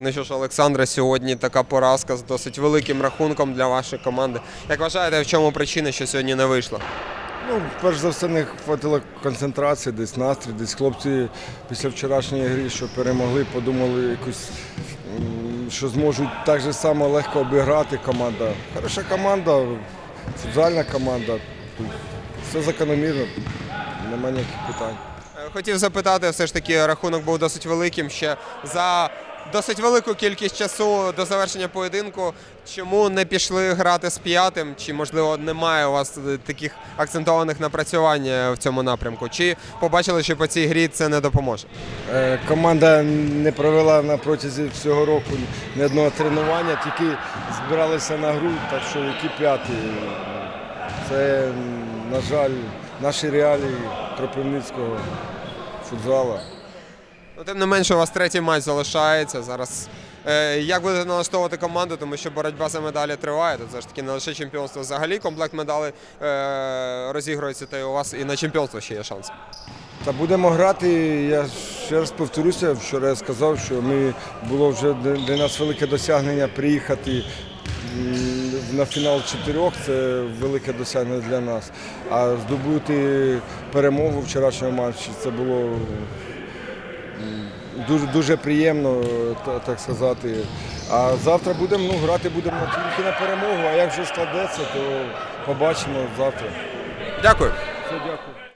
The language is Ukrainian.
Ну що ж, Олександре, сьогодні така поразка з досить великим рахунком для вашої команди. Як вважаєте, в чому причина, що сьогодні не вийшло? Ну, перш за все, не хватило концентрації, десь настрій, десь хлопці після вчорашньої гри, що перемогли, подумали якусь, що зможуть так же само легко обіграти команда. Хороша команда, футзальна команда. Все закономірно, немає ніяких питань. Е, Хотів запитати, все ж таки рахунок був досить великим ще за досить велику кількість часу до завершення поєдинку. Чому не пішли грати з п'ятим? Чи можливо немає у вас е, таких акцентованих напрацювань е, в цьому напрямку? Чи побачили, що по цій грі це не допоможе? Команда не провела на протязі всього року ні одного тренування, тільки збиралися на гру, так що які п'яті. Це, на жаль, наші реалії Кропивницького футзалу. Ну, тим не менше, у вас третій матч залишається зараз. Е, як будете налаштовувати команду, тому що боротьба за медалі триває. Тут ж таки не лише чемпіонство, взагалі комплект медалей е, розігрується, та й у вас і на чемпіонство ще є шанс. Та будемо грати. Я ще раз повторюся, вчора я сказав, що ми було вже для нас велике досягнення приїхати на фінал чотирьох. Це велике досягнення для нас. А здобути перемогу в вчорашньому матчі це було дуже дуже приємно, так сказати. А завтра будемо ну, грати будемо тільки на перемогу. А як вже складеться, то побачимо завтра. Дякую. Все, дякую.